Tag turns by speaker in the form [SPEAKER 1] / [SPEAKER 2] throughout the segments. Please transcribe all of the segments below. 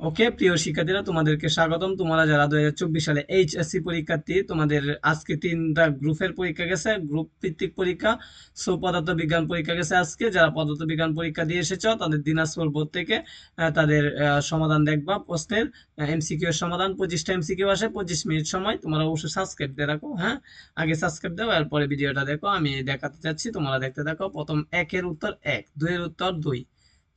[SPEAKER 1] ওকে, প্রিয় শিক্ষার্থীরা, তোমাদেরকে স্বাগতম। তোমরা যারা দুই হাজার চব্বিশ সালে এইচএসসি পরীক্ষার্থী, তোমাদের আজকে তিনটা গ্রুপের পরীক্ষা গেছে। গ্রুপ ভিত্তিক পরীক্ষা, সো পদার্থ বিজ্ঞান পরীক্ষা গেছে আজকে। যারা পদার্থ বিজ্ঞান পরীক্ষা দিয়ে এসেছ, তাদের দিনাজপুর বোর্ড থেকে তাদের সমাধান দেখবা প্রশ্নের। এমসিকিউ এর সমাধান, পঁচিশটা এমসিকিউ আসে, পঁচিশ মিনিট সময়। তোমরা অবশ্যই সাবস্ক্রাইব দিয়ে রাখো হ্যাঁ? আগে সাবস্ক্রাইব দাও, এরপরে ভিডিওটা দেখো। আমি দেখাতে চাচ্ছি, তোমরা দেখতে থাকো। প্রথম একের উত্তর এক, দুইয়ের উত্তর দুই।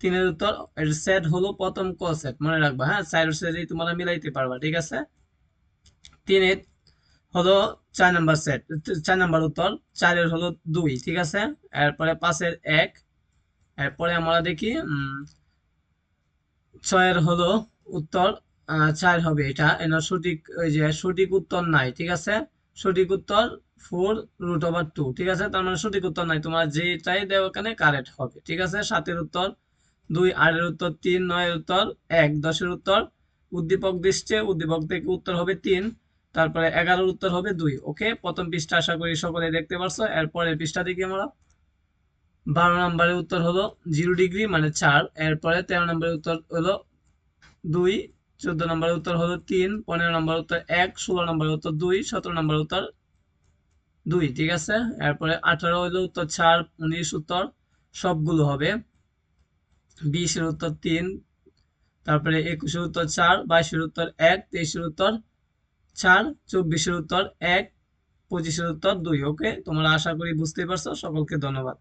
[SPEAKER 1] তিনের উত্তর এর সেট হলো প্রথম ক সেট মনে রাখবা হ্যাঁ? চার সেটই তোমরা মিলাইতে পারবা, ঠিক আছে? তিনের হলো চার নাম্বার সেট চার নাম্বার উত্তর, চারের হলো দুই, ঠিক আছে? এরপরে পাঁচের এক, এরপরে আমরা দেখি ছয়ের হলো উত্তর চার হবে এটা এনার সঠিক, ওই যে সঠিক উত্তর নাই, ঠিক আছে? সঠিক উত্তর ফোর রুট ওভার টু ঠিক আছে? তার মানে সঠিক উত্তর নাই, তোমার যেটাই দেওয়া এখানে কারেক্ট হবে, ঠিক আছে? সাতের উত্তর দুই আটের উত্তর, তিন নয়ের উত্তর, এক দশের উত্তর। উদ্দীপক দৃষ্টে উদ্দীপক থেকে উত্তর হবে তিন, তারপরে এগারোর উত্তর হবে দুই, ওকে? প্রথম পৃষ্ঠা আশা করি সকলে দেখতে পারছ, এরপরের পৃষ্ঠা দেখি আমরা। বারো নম্বরের উত্তর হলো জিরো ডিগ্রি মানে চার, এরপরে তেরো নম্বরের উত্তর হলো দুই, চোদ্দ নম্বরের উত্তর হলো তিন, পনেরো নম্বর উত্তর এক, ষোলো নম্বরের উত্তর দুই, সতেরো নম্বর উত্তর দুই, ঠিক আছে? এরপরে আঠারো হলো উত্তর চার, উনিশ উত্তর, সবগুলো হবে। বিশের উত্তর তিন, তারপরে একুশের উত্তর চার, বাইশের উত্তর এক, তেইশের উত্তর চার, চব্বিশের উত্তর এক, পঁচিশের উত্তর দুই। ওকে তোমরা আশা করি বুঝতে পারছ। সকলকে ধন্যবাদ।